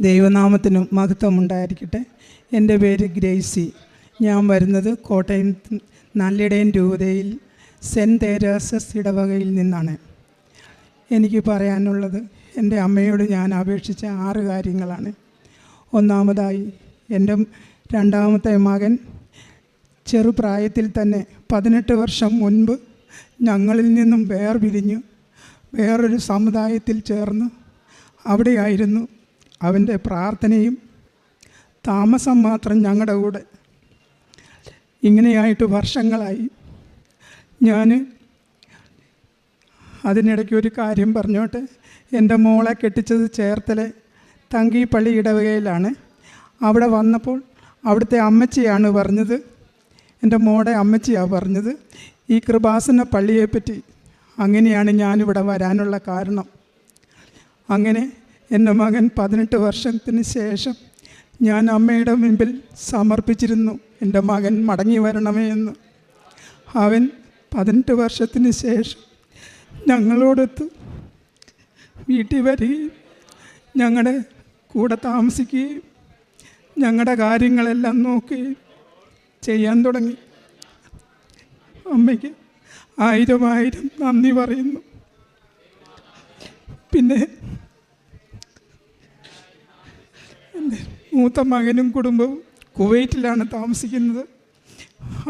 ദൈവനാമത്തിന് മഹത്വം ഉണ്ടായിരിക്കട്ടെ. എന്റെ പേര് ഗ്രേസി. ഞാൻ വരുന്നത് കോട്ടയം നല്ലിടയൻ രൂപതയിൽ സെന്റ് തേരാസസ് ഇടവകയിൽ നിന്നാണ്. എനിക്ക് പറയാനുള്ളത് എന്റെ അമ്മയോട് ഞാൻ അപേക്ഷിച്ച ആറ് കാര്യങ്ങളാണ്. ഒന്നാമതായി എന്റെ രണ്ടാമത്തെ മകൻ ചെറുപ്രായത്തിൽ തന്നെ പതിനെട്ട് വർഷം മുൻപ് ഞങ്ങളിൽ നിന്നും വേർപിരിഞ്ഞു. വേറൊരു സമുദായത്തിൽ ചേർന്ന്. അവിടെയായിരുന്നു അവന്റെ പ്രാർത്ഥനയും താമസം മാത്രം ഞങ്ങളുടെ കൂടെ. ഇങ്ങനെയായിട്ട് വർഷങ്ങളായി. ഞാൻ അതിനിടയ്ക്ക് ഒരു കാര്യം പറഞ്ഞോട്ടെ. എന്റെ മോളെ കെട്ടിച്ചത് ചേർത്തലെ തങ്കിപ്പള്ളി ഇടവകയിലാണ്. അവിടെ വന്നപ്പോൾ അവിടുത്തെ അമ്മച്ചിയാണ് പറഞ്ഞത്. എന്റെ മോടെ അമ്മച്ചിയാണ് പറഞ്ഞത്. ഈ കൃപാസന പള്ളിയെപ്പറ്റി അങ്ങനെയാണ് ഞാനിവിടെ വരാനുള്ള കാരണം. അങ്ങനെ എന്റെ മകൻ പതിനെട്ട് വർഷത്തിന് ശേഷം ഞാൻ അമ്മയുടെ മുമ്പിൽ സമർപ്പിച്ചിരുന്നു. എന്റെ മകൻ മടങ്ങി വരണമേ എന്ന്. അവൻ പതിനെട്ട് വർഷത്തിന് ശേഷം ഞങ്ങളോടൊത്ത് വീട്ടിൽ വരികയും ഞങ്ങളുടെ കൂടെ താമസിക്കുകയും ഞങ്ങളുടെ കാര്യങ്ങളെല്ലാം നോക്കുകയും ചെയ്യാൻ തുടങ്ങി. അമ്മയ്ക്ക് ആയിരം ആയിരം നന്ദി പറയുന്നു. പിന്നെ എന്റെ മൂത്ത മകനും കുടുംബവും കുവൈറ്റിലാണ് താമസിക്കുന്നത്.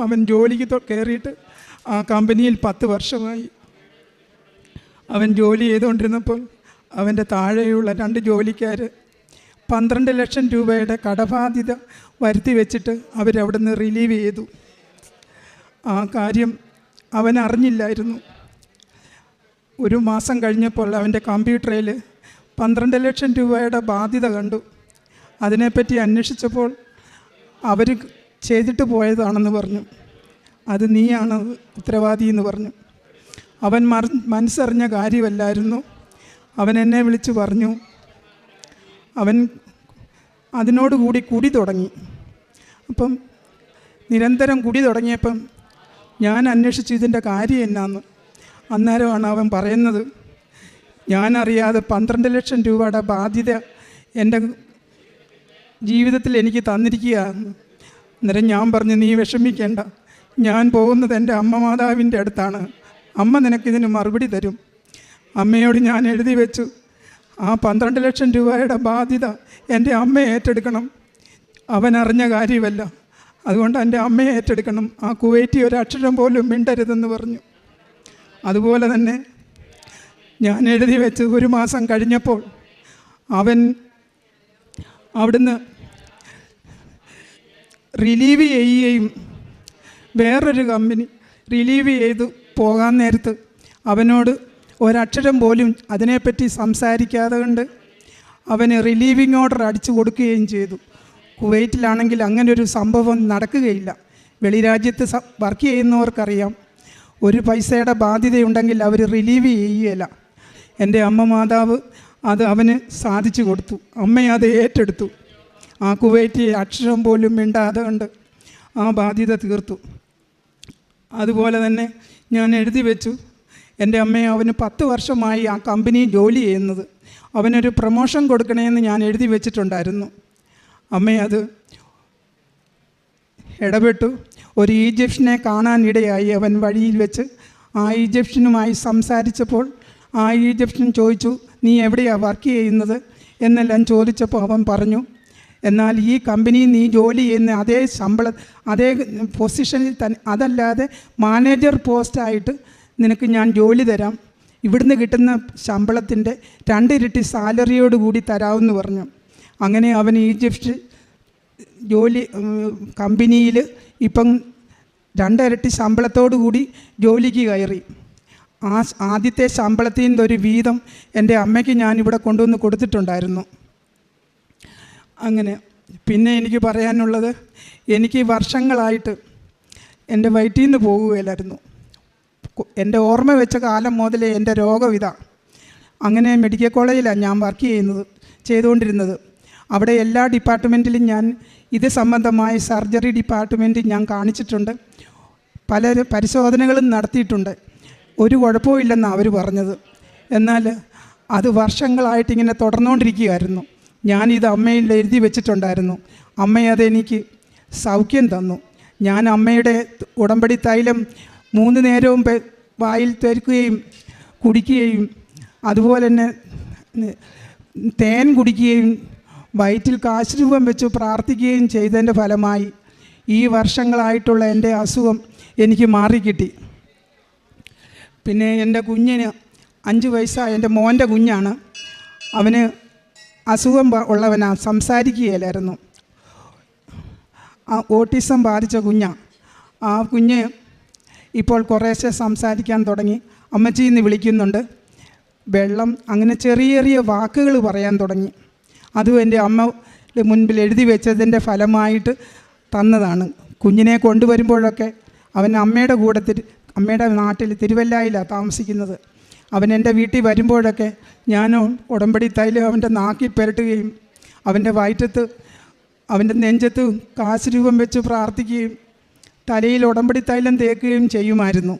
അവൻ ജോലിക്ക് കയറിയിട്ട് ആ കമ്പനിയിൽ പത്ത് വർഷമായി. അവൻ ജോലി ചെയ്തുകൊണ്ടിരുന്നപ്പോൾ അവന്റെ താഴെയുള്ള രണ്ട് ജോലിക്കാർ പന്ത്രണ്ട് ലക്ഷം രൂപയുടെ കടബാധ്യത വരുത്തി വെച്ചിട്ട് അവരവിടുന്ന് റിലീവ് ചെയ്തു. ആ കാര്യം അവൻ അറിഞ്ഞില്ലായിരുന്നു. ഒരു മാസം കഴിഞ്ഞപ്പോൾ അവന്റെ കമ്പ്യൂട്ടറിൽ പന്ത്രണ്ട് ലക്ഷം രൂപയുടെ ബാധ്യത കണ്ടു. അതിനെപ്പറ്റി അന്വേഷിച്ചപ്പോൾ അവർ ചെയ്തിട്ട് പോയതാണെന്ന് പറഞ്ഞു. അത് നീയാണ് ഉത്തരവാദി എന്ന് പറഞ്ഞു. അവൻ മർ മനസ്സറിഞ്ഞ കാര്യമല്ലായിരുന്നു. അവൻ എന്നെ വിളിച്ച് പറഞ്ഞു. അവൻ അതിനോടുകൂടി കുടി തുടങ്ങി. അപ്പം നിരന്തരം കുടി തുടങ്ങിയപ്പം ഞാൻ അന്വേഷിച്ചു ഇതിന്റെ കാര്യം എന്നാന്ന്. അന്നേരമാണ് അവൻ പറയുന്നത് ഞാനറിയാതെ പന്ത്രണ്ട് ലക്ഷം രൂപയുടെ ബാധ്യത എന്റെ ജീവിതത്തിൽ എനിക്ക് തന്നിരിക്കുകയാണ്. അന്നേരം ഞാൻ പറഞ്ഞു നീ വിഷമിക്കേണ്ട. ഞാൻ പോകുന്നത് എന്റെ അമ്മ മാതാവിന്റെ അടുത്താണ്. അമ്മ നിനക്കിതിന് മറുപടി തരും. അമ്മയോട് ഞാൻ എഴുതി വെച്ചു. ആ പന്ത്രണ്ട് ലക്ഷം രൂപയുടെ ബാധ്യത എന്റെ അമ്മ ഏറ്റെടുക്കണം. അവൻ അറിഞ്ഞ കാര്യമല്ല. അതുകൊണ്ട് എന്റെ അമ്മയെ ഏറ്റെടുക്കണം. ആ കുവൈറ്റി ഒരു അക്ഷരം പോലും മിണ്ടരുതെന്ന് പറഞ്ഞു. അതുപോലെ തന്നെ ഞാൻ എഴുതി വെച്ച്. ഒരു മാസം കഴിഞ്ഞപ്പോൾ അവൻ അവിടുന്ന് റിലീവ് ചെയ്യുകയും വേറൊരു കമ്പനി റിലീവ് ചെയ്ത് പോകാൻ നേരത്ത് അവനോട് ഒരക്ഷരം പോലും അതിനെപ്പറ്റി സംസാരിക്കാതെ കണ്ട് അവന് റിലീവിങ് ഓർഡർ അടിച്ചു കൊടുക്കുകയും ചെയ്തു. കുവൈറ്റിലാണെങ്കിൽ അങ്ങനെ ഒരു സംഭവം നടക്കുകയില്ല. വെളിരാജ്യത്ത് വർക്ക് ചെയ്യുന്നവർക്കറിയാം. ഒരു പൈസയുടെ ബാധ്യതയുണ്ടെങ്കിൽ അവർ റിലീവ് ചെയ്യുകയില്ല. എന്റെ അമ്മ മാതാവ് അത് അവന് സാധിച്ചു കൊടുത്തു. അമ്മ അത് ഏറ്റെടുത്തു. ആ കുവൈറ്റ് അക്ഷരം പോലും മിണ്ടാതെ കൊണ്ട് ആ ബാധ്യത തീർത്തു. അതുപോലെ തന്നെ ഞാൻ എഴുതി വെച്ചു എന്റെ അമ്മയെ അവന് പത്ത് വർഷമായി ആ കമ്പനി ജോലി ചെയ്യുന്നത്. അവനൊരു പ്രൊമോഷൻ കൊടുക്കണമെന്ന് ഞാൻ എഴുതി വെച്ചിട്ടുണ്ടായിരുന്നു. അമ്മയത് ഇടപെട്ടു. ഒരു ഈജിപ്ഷ്യനെ കാണാനിടയായി അവൻ വഴിയിൽ വെച്ച് ആ ഈജിപ്ഷ്യനുമായി സംസാരിച്ചപ്പോൾ ആ ഈജിപ്ഷ്യൻ ചോദിച്ചു നീ എവിടെയാണ് വർക്ക് ചെയ്യുന്നത്? എന്നെല്ലാം ചോദിച്ചപ്പോൾ അവൻ പറഞ്ഞു എന്നാൽ ഈ കമ്പനി നീ ജോലി ചെയ്യുന്ന അതേ ശമ്പള അതേ പൊസിഷനിൽ തന്നെ അതല്ലാതെ മാനേജർ പോസ്റ്റായിട്ട് നിനക്ക് ഞാൻ ജോലി തരാം. ഇവിടുന്ന് കിട്ടുന്ന ശമ്പളത്തിന്റെ രണ്ടിരട്ടി സാലറിയോട് കൂടി തരാമെന്ന് പറഞ്ഞു. അങ്ങനെ അവൻ ഈജിപ്റ്റ് ജോലി കമ്പനിയിൽ ഇപ്പം രണ്ടിരട്ടി ശമ്പളത്തോടു കൂടി ജോലിക്ക് കയറി. ആ ആദ്യത്തെ ശമ്പളത്തിൽ ഒരു വീതം എന്റെ അമ്മയ്ക്ക് ഞാനിവിടെ കൊണ്ടുവന്ന് കൊടുത്തിട്ടുണ്ടായിരുന്നു. അങ്ങനെ. പിന്നെ എനിക്ക് പറയാനുള്ളത് എനിക്ക് വർഷങ്ങളായിട്ട് എന്റെ വയറ്റിൽ നിന്ന് പോകുകയില്ലായിരുന്നു എന്റെ ഓർമ്മ വെച്ച കാലം മുതലേ എന്റെ രോഗം അങ്ങനെ മെഡിക്കൽ കോളേജിലാണ് ഞാൻ വർക്ക് ചെയ്യുന്നത് ചെയ്തുകൊണ്ടിരുന്നത്. അവിടെ എല്ലാ ഡിപ്പാർട്ട്മെന്റിലും ഞാൻ ഇത് സംബന്ധമായ സർജറി ഡിപ്പാർട്ട്മെന്റ് ഞാൻ കാണിച്ചിട്ടുണ്ട്. പല പരിശോധനകളും നടത്തിയിട്ടുണ്ട്. ഒരു കുഴപ്പവും ഇല്ലെന്നാണ് അവർ പറഞ്ഞത്. എന്നാൽ അത് വർഷങ്ങളായിട്ട് ഇങ്ങനെ തുടർന്നുകൊണ്ടിരിക്കുകയായിരുന്നു. ഞാനിത് അമ്മയിൽ എഴുതി വെച്ചിട്ടുണ്ടായിരുന്നു. അമ്മ അതെനിക്ക് സൗഖ്യം തന്നു. ഞാൻ അമ്മയുടെ ഉടമ്പടി തൈലം മൂന്ന് നേരവും വായിൽ തേക്കുകയും കുടിക്കുകയും അതുപോലെ തന്നെ തേൻ കുടിക്കുകയും വയറ്റിൽ കാശുരൂപം വെച്ച് പ്രാർത്ഥിക്കുകയും ചെയ്തതിന്റെ ഫലമായി ഈ വർഷങ്ങളായിട്ടുള്ള എന്റെ അസുഖം എനിക്ക് മാറിക്കിട്ടി. പിന്നെ എന്റെ കുഞ്ഞിന് അഞ്ച് വയസ്സായ എന്റെ മോന്റെ കുഞ്ഞാണ്. അവന് അസുഖം ഉള്ളവനാ സംസാരിക്കുകയില്ലായിരുന്നു. ആ ഓട്ടിസം ബാധിച്ച കുഞ്ഞ. ആ കുഞ്ഞ് ഇപ്പോൾ കുറേശ്ശെ സംസാരിക്കാൻ തുടങ്ങി. അമ്മച്ചി എന്ന് വിളിക്കുന്നുണ്ട്. വെള്ളം അങ്ങനെ ചെറിയ ചെറിയ വാക്കുകൾ പറയാൻ തുടങ്ങി. അതും എന്റെ അമ്മയുടെ മുൻപിൽ എഴുതി വെച്ചതിന്റെ ഫലമായിട്ട് തന്നതാണ്. കുഞ്ഞിനെ കൊണ്ടുവരുമ്പോഴൊക്കെ അവൻ അമ്മയുടെ കൂടെ തിരു അമ്മയുടെ നാട്ടിൽ തിരുവല്ലായിലാണ് താമസിക്കുന്നത്. അവൻ എന്റെ വീട്ടിൽ വരുമ്പോഴൊക്കെ ഞാൻ ഉടമ്പടി തൈലം അവന്റെ നാക്കി പുരട്ടുകയും അവന്റെ വയറ്റത്ത് അവന്റെ നെഞ്ചത്ത് കാശ് രൂപം വെച്ച് പ്രാർത്ഥിക്കുകയും തലയിൽ ഉടമ്പടി തൈലം തേക്കുകയും ചെയ്യുമായിരുന്നു.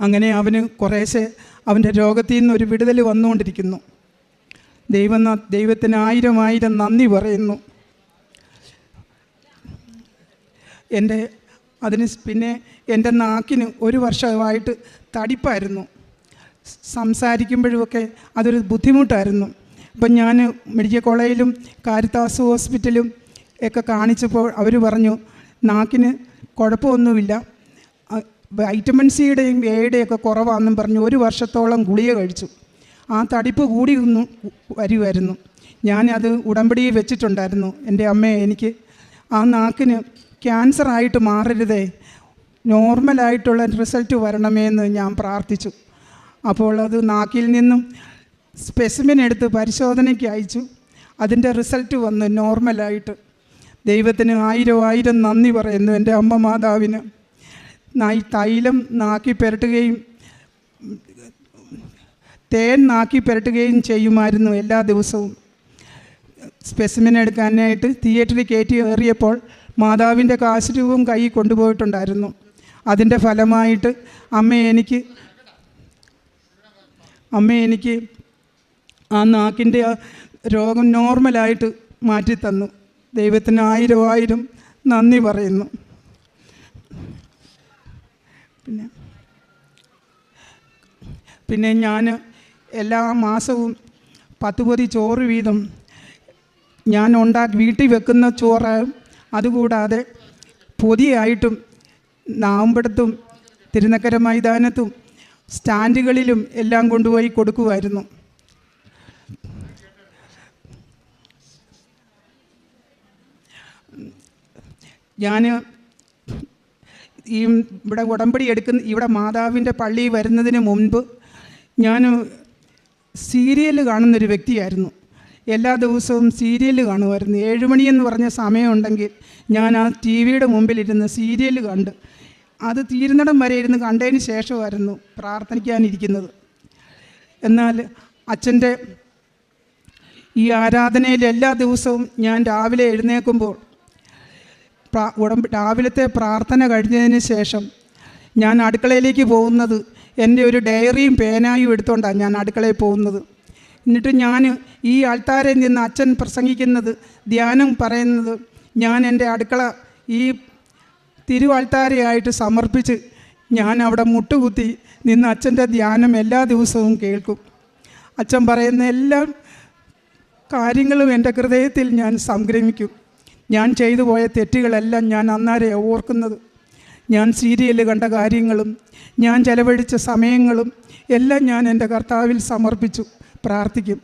അങ്ങനെ അവന് കുറേശ്ശെ അവന്റെ രോഗത്തിൽ നിന്ന് ഒരു വിടുതൽ വന്നുകൊണ്ടിരിക്കുന്നു. ദൈവം ദൈവത്തിന് ആയിരം ആയിരം നന്ദി പറയുന്നു. എന്റെ അതിന് പിന്നെ എന്റെ നാക്കിന് ഒരു വർഷമായിട്ട് തടിപ്പായിരുന്നു. സംസാരിക്കുമ്പോഴുമൊക്കെ അതൊരു ബുദ്ധിമുട്ടായിരുന്നു. അപ്പം ഞാൻ മെഡിക്കൽ കോളേജിലും കാരിത്താസ് ഹോസ്പിറ്റലും ഒക്കെ കാണിച്ചപ്പോൾ അവർ പറഞ്ഞു നാക്കിന് കുഴപ്പമൊന്നുമില്ല. വൈറ്റമിൻ സിയുടെയും എയുടെയും ഒക്കെ കുറവാണെന്നും പറഞ്ഞു ഒരു വർഷത്തോളം ഗുളിക കഴിച്ചു. ആ തടിപ്പ് കൂടി ഒന്ന് വരുമായിരുന്നു. ഞാനത് ഉടമ്പടിയിൽ വെച്ചിട്ടുണ്ടായിരുന്നു. എന്റെ അമ്മയെ എനിക്ക് ആ നാക്കിന് ക്യാൻസറായിട്ട് മാറരുതേ. നോർമലായിട്ടുള്ള റിസൾട്ട് വരണമേ എന്ന് ഞാൻ പ്രാർത്ഥിച്ചു. അപ്പോൾ അത് നാക്കിൽ നിന്നും സ്പെസിമിൻ എടുത്ത് പരിശോധനയ്ക്ക് അയച്ചു. അതിന്റെ റിസൾട്ട് വന്ന് നോർമലായിട്ട് ദൈവത്തിന് ആയിരം ആയിരം നന്ദി പറയുന്നു എന്റെ അമ്മ മാതാവിന്. നായി തൈലം നാക്കി പെരട്ടുകയും തേൻ നാക്കി പെരട്ടുകയും ചെയ്യുമായിരുന്നു എല്ലാ ദിവസവും. സ്പെസിമിൻ എടുക്കാനായിട്ട് തിയേറ്ററിൽ കയറ്റി ഏറിയപ്പോൾ മാതാവിന്റെ കാശുരൂപം കൈ കൊണ്ടുപോയിട്ടുണ്ടായിരുന്നു. അതിന്റെ ഫലമായിട്ട് അമ്മ എനിക്ക് അമ്മ എനിക്ക് ആ നാക്കിന്റെ ആ രോഗം നോർമലായിട്ട് മാറ്റി തന്നു ദൈവത്തിന് ആയിരം ആയിരം നന്ദി പറയുന്നു. പിന്നെ പിന്നെ ഞാൻ എല്ലാ മാസവും പത്ത് പൊതി ചോറ് വീതം ഞാൻ ഉണ്ടാക്കി വീട്ടിൽ വെക്കുന്ന ചോറ് അതുകൂടാതെ പൊതിയായിട്ടും നാമ്പടത്തും തിരുനക്കര മൈതാനത്തും സ്റ്റാൻഡുകളിലും എല്ലാം കൊണ്ടുപോയി കൊടുക്കുമായിരുന്നു. ഞാൻ ഈ ഇവിടെ ഉടമ്പടി എടുക്കുന്ന ഇവിടെ മാതാവിന്റെ പള്ളി വരുന്നതിന് മുൻപ് ഞാൻ സീരിയൽ കാണുന്നൊരു വ്യക്തിയായിരുന്നു. എല്ലാ ദിവസവും സീരിയൽ കാണുമായിരുന്നു. ഏഴുമണിയെന്ന് പറഞ്ഞ സമയമുണ്ടെങ്കിൽ ഞാൻ ആ ടി വിയുടെ മുമ്പിലിരുന്ന് സീരിയൽ കണ്ട് അത് തീരുന്നിടം വരെ ഇരുന്ന് കണ്ടതിന് ശേഷമായിരുന്നു പ്രാർത്ഥിക്കാനിരിക്കുന്നത്. എന്നാൽ അച്ഛന്റെ ഈ ആരാധനയിൽ എല്ലാ ദിവസവും ഞാൻ രാവിലെ എഴുന്നേൽക്കുമ്പോൾ ഉടമ്പ രാവിലത്തെ പ്രാർത്ഥന കഴിഞ്ഞതിന് ശേഷം ഞാൻ അടുക്കളയിലേക്ക് പോകുന്നത് എന്റെ ഒരു ഡയറിയും പേനായും എടുത്തുകൊണ്ടാണ് ഞാൻ അടുക്കളയിൽ പോകുന്നത്. എന്നിട്ട് ഞാൻ ഈ ആൾത്താരിൽ നിന്ന് അച്ഛൻ പ്രസംഗിക്കുന്നത് ധ്യാനം പറയുന്നത് ഞാൻ എന്റെ അടുക്കള ഈ തിരുവാൾത്താരയായിട്ട് സമർപ്പിച്ച് ഞാൻ അവിടെ മുട്ടുകുത്തി നിന്ന് അച്ഛന്റെ ധ്യാനം എല്ലാ ദിവസവും കേൾക്കും. അച്ഛൻ പറയുന്ന എല്ലാ കാര്യങ്ങളും എന്റെ ഹൃദയത്തിൽ ഞാൻ സംഗ്രമിക്കും ഞാൻ ചെയ്തു പോയ തെറ്റുകളെല്ലാം ഞാൻ അന്നേരെ ഓർക്കുന്നത്. ഞാൻ സീരിയൽ കണ്ട കാര്യങ്ങളും ഞാൻ ചെലവഴിച്ച സമയങ്ങളും എല്ലാം ഞാൻ എന്റെ കർത്താവിൽ സമർപ്പിച്ചു പ്രാർത്ഥിക്കും.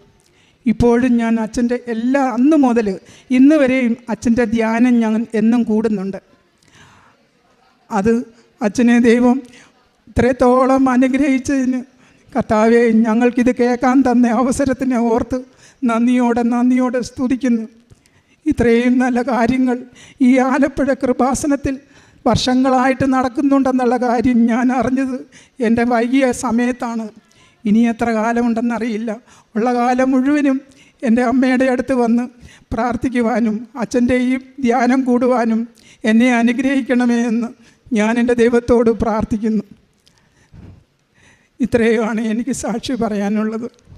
ഇപ്പോഴും ഞാൻ അച്ഛന്റെ എല്ലാ അന്ന് മുതൽ ഇന്ന് വരെയും അച്ഛന്റെ ധ്യാനം ഞാൻ എന്നും കൂടുന്നുണ്ട്. അത് അച്ഛനെ ദൈവം ഇത്രത്തോളം അനുഗ്രഹിച്ചതിന് കർത്താവെ ഞങ്ങൾക്കിത് കേൾക്കാൻ തന്ന അവസരത്തിനെ ഓർത്ത് നന്ദിയോടെ നന്ദിയോടെ സ്തുതിക്കുന്നു. ഇത്രയും നല്ല കാര്യങ്ങൾ ഈ ആലപ്പുഴ കൃപാസനത്തിൽ വർഷങ്ങളായിട്ട് നടക്കുന്നുണ്ടെന്നുള്ള കാര്യം ഞാൻ അറിഞ്ഞത് എന്റെ വൈകിയ സമയത്താണ്. ഇനി എത്ര കാലമുണ്ടെന്നറിയില്ല. ഉള്ള കാലം മുഴുവനും എന്റെ അമ്മയുടെ അടുത്ത് വന്ന് പ്രാർത്ഥിക്കുവാനും അച്ഛന്റെയും ധ്യാനം കൂടുവാനും എന്നെ അനുഗ്രഹിക്കണമേ എന്ന് ഞാൻ എന്റെ ദൈവത്തോട് പ്രാർത്ഥിക്കുന്നു. ഇത്രയുമാണ് എനിക്ക് സാക്ഷി പറയാനുള്ളത്.